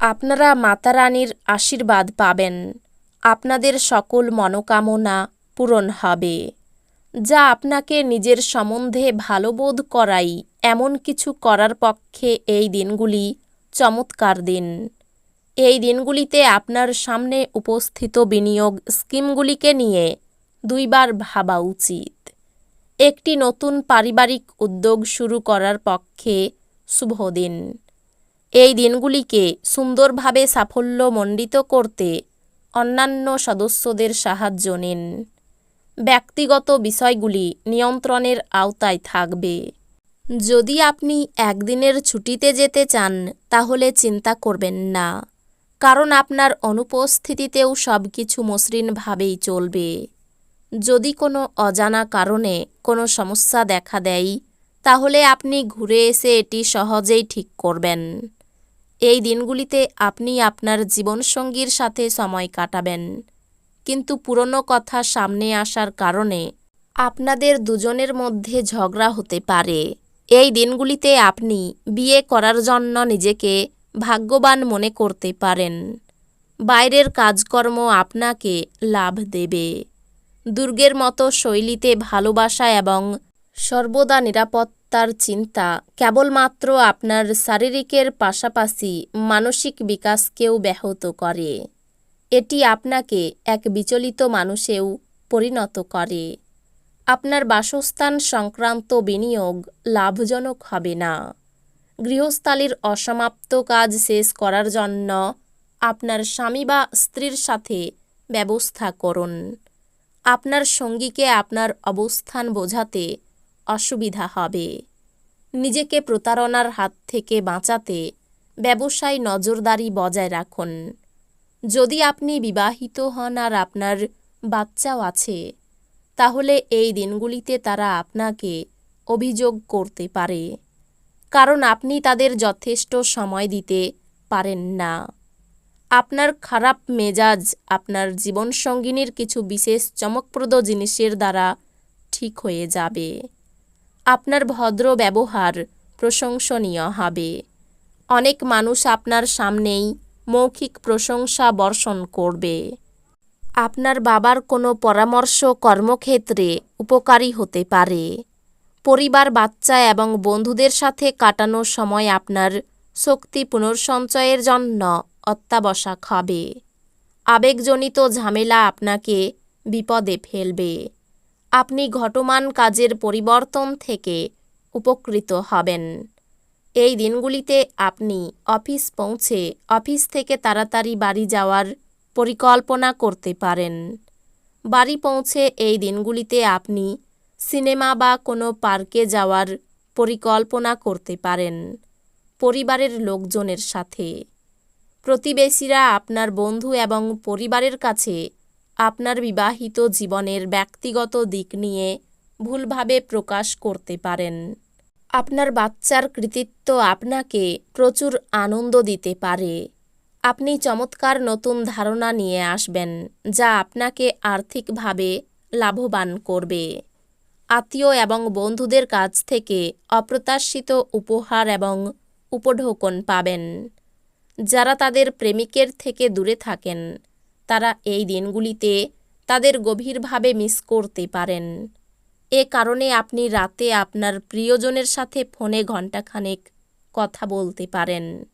আপনারা মাতারানীর আশীর্বাদ পাবেন। আপনাদের সকল মনোকামনা পূরণ হবে। যা আপনাকে নিজের সম্বন্ধে ভালো বোধ করাই এমন কিছু করার পক্ষে এই দিনগুলি চমৎকার দিন। এই দিনগুলিতে আপনার সামনে উপস্থিত বিনিয়োগ স্কিমগুলিকে নিয়ে দুইবার ভাবা উচিত। একটি নতুন পারিবারিক উদ্যোগ শুরু করার পক্ষে শুভ দিন। এই দিনগুলিকে সুন্দরভাবে সাফল্যমণ্ডিত করতে অন্যান্য সদস্যদের সাহায্য নিন। ব্যক্তিগত বিষয়গুলি নিয়ন্ত্রণের আওতায় থাকবে। যদি আপনি একদিনের ছুটিতে যেতে চান, তাহলে চিন্তা করবেন না, কারণ আপনার অনুপস্থিতিতেও সব কিছু মসৃণভাবেই চলবে। যদি কোনো অজানা কারণে কোনো সমস্যা দেখা দেয়, তাহলে আপনি ঘুরে এসে এটি সহজেই ঠিক করবেন। এই দিনগুলিতে আপনি আপনার জীবনসঙ্গীর সাথে সময় কাটাবেন। কিন্তু পুরনো কথা সামনে আসার কারণে আপনাদের দুজনের মধ্যে ঝগড়া হতে পারে। এই দিনগুলিতে আপনি বিয়ে করার জন্য নিজেকে ভাগ্যবান মনে করতে পারেন। বাইরের কাজকর্ম আপনাকে লাভ দেবে। দুর্গের মতো শৈলীতে ভালোবাসা এবং সর্বদা নিরাপত্তার চিন্তা কেবলমাত্র আপনার শারীরিকের পাশাপাশি মানসিক বিকাশকেও ব্যাহত করে। এটি আপনাকে এক বিচলিত মানুষেও পরিণত করে। আপনার বাসস্থান সংক্রান্ত বিনিয়োগ লাভজনক হবে না। গৃহস্থালির অসমাপ্ত কাজ শেষ করার জন্য আপনার স্বামী বা স্ত্রীর সাথে ব্যবস্থা করুন। আপনার সঙ্গীকে আপনার অবস্থান বোঝাতে অসুবিধা হবে। নিজেকে প্রতারণার হাত থেকে বাঁচাতে ব্যবসায় নজরদারি বজায় রাখুন। যদি আপনি বিবাহিত হন আর আপনার বাচ্চাও আছে, তাহলে এই দিনগুলিতে তারা আপনাকে অভিযোগ করতে পারে, কারণ আপনি তাদের যথেষ্ট সময় দিতে পারেন না। আপনার খারাপ মেজাজ আপনার জীবনসঙ্গিনীর কিছু বিশেষ চমকপ্রদ জিনিসের দ্বারা ঠিক হয়ে যাবে। আপনার ভদ্র ব্যবহার প্রশংসনীয় হবে। অনেক মানুষ আপনার সামনেই মৌখিক প্রশংসা বর্ষণ করবে। আপনার বাবার কোনো পরামর্শ কর্মক্ষেত্রে উপকারী হতে পারে। পরিবার, বাচ্চা এবং বন্ধুদের সাথে কাটানো সময় আপনার শক্তি পুনর্সঞ্চয়ের জন্য অত্যাবশ্যক হবে। আবেগজনিত ঝামেলা আপনাকে বিপদে ফেলবে। আপনি ঘটমান কাজের পরিবর্তন থেকে উপকৃত হবেন। এই দিনগুলিতে আপনি অফিস পৌঁছে অফিস থেকে তাড়াতাড়ি বাড়ি যাওয়ার পরিকল্পনা করতে পারেন। বাড়ি পৌঁছে এই দিনগুলিতে আপনি সিনেমা বা কোনো পার্কে যাওয়ার পরিকল্পনা করতে পারেন পরিবারের লোকজনের সাথে। প্রতিবেশীরা আপনার বন্ধু এবং পরিবারের কাছে আপনার বিবাহিত জীবনের ব্যক্তিগত দিক নিয়ে ভুলভাবে প্রকাশ করতে পারেন। আপনার বাচ্চার কৃতিত্ব আপনাকে প্রচুর আনন্দ দিতে পারে। আপনি চমৎকার নতুন ধারণা নিয়ে আসবেন, যা আপনাকে আর্থিকভাবে লাভবান করবে। আত্মীয় এবং বন্ধুদের কাছ থেকে অপ্রত্যাশিত উপহার এবং উপঢৌকন পাবেন। যারা তাদের প্রেমিকের থেকে দূরে থাকেন তারা এই দিনগুলিতে তাদের গভীরভাবে মিস করতে পারেন। এ কারণে আপনি রাতে আপনার প্রিয়জনের সাথে ফোনে ঘণ্টাখানেক কথা বলতে পারেন।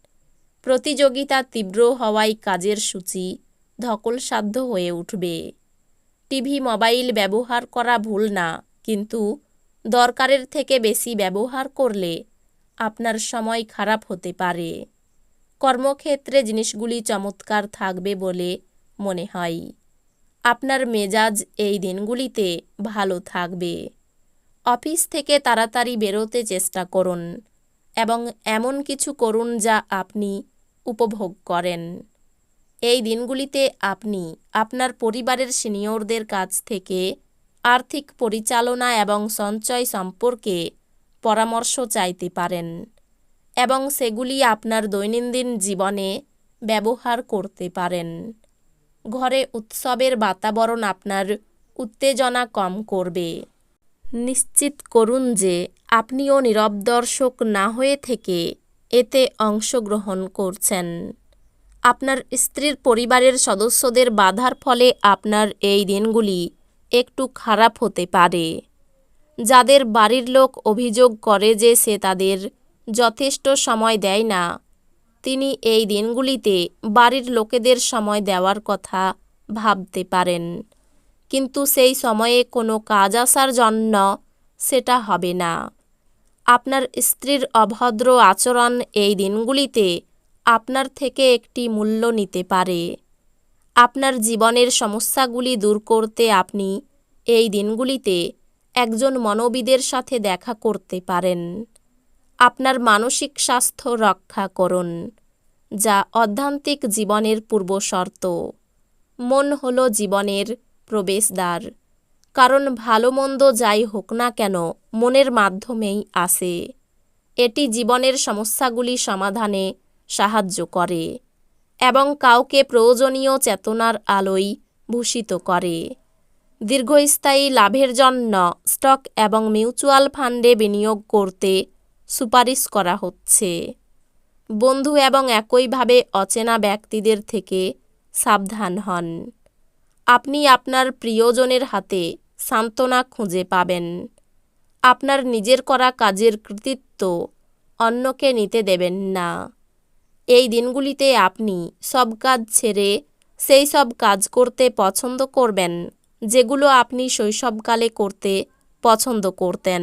প্রতিযোগিতা তীব্র হওয়ায় কাজের সূচি, ধকলসাধ্য হয়ে উঠবে। টিভি, মোবাইল ব্যবহার করা ভুল না, কিন্তু দরকারের থেকে বেশি ব্যবহার করলে আপনার সময় খারাপ হতে পারে। কর্মক্ষেত্রে জিনিসগুলি চমৎকার থাকবে বলে মনে হয়। আপনার মেজাজ এই দিনগুলিতে ভালো থাকবে। অফিস থেকে তাড়াতাড়ি বেরোতে চেষ্টা করুন এবং এমন কিছু করুন যা আপনি উপভোগ করেন। এই দিনগুলিতে আপনি আপনার পরিবারের সিনিয়রদের কাছ থেকে আর্থিক পরিচালনা এবং সঞ্চয় সম্পর্কে পরামর্শ চাইতে পারেন এবং সেগুলি আপনার দৈনন্দিন জীবনে ব্যবহার করতে পারেন। ঘরে উৎসবের বাতাবরণ আপনার উত্তেজনা কম করবে। নিশ্চিত করুন যে আপনিও নীরব দর্শক না হয়ে থেকে এতে অংশগ্রহণ করছেন। আপনার স্ত্রীর পরিবারের সদস্যদের বাধার ফলে আপনার এই দিনগুলি একটু খারাপ হতে পারে। যাদের বাড়ির লোক অভিযোগ করে যে সে তাদের যথেষ্ট সময় দেয় না তিনি এই দিনগুলিতে বাড়ির লোকেদের সময় দেওয়ার কথা ভাবতে পারেন। কিন্তু সেই সময়ে কোনো কাজ আসার জন্য সেটা হবে না। আপনার স্ত্রীর অভদ্র আচরণ এই দিনগুলিতে আপনার থেকে একটি মূল্য নিতে পারে। আপনার জীবনের সমস্যাগুলি দূর করতে আপনি এই দিনগুলিতে একজন মনোবিদের সাথে দেখা করতে পারেন। আপনার মানসিক স্বাস্থ্য রক্ষা করুন, যা অধ্যান্তিক জীবনের পূর্বশর্ত মন হল জীবনের প্রবেশদ্বার, কারণ ভালো মন্দ যাই হোক না কেন মনের মাধ্যমেই আসে এটি জীবনের সমস্যাগুলি সমাধানে সাহায্য করে এবং কাউকে প্রয়োজনীয় চেতনার আলোয় ভূষিত করে। দীর্ঘস্থায়ী লাভের জন্য স্টক এবং মিউচুয়াল ফান্ডে বিনিয়োগ করতে সুপারিশ করা হচ্ছে। বন্ধু এবং একইভাবে অচেনা ব্যক্তিদের থেকে সাবধান হন। আপনি আপনার প্রিয়জনের হাতে সান্ত্বনা খুঁজে পাবেন। আপনার নিজের করা কাজের কৃতিত্ব অন্যকে নিতে দেবেন না। এই দিনগুলিতে আপনি সব কাজ ছেড়ে সেই সব কাজ করতে পছন্দ করবেন যেগুলো আপনি শৈশবকালে করতে পছন্দ করতেন।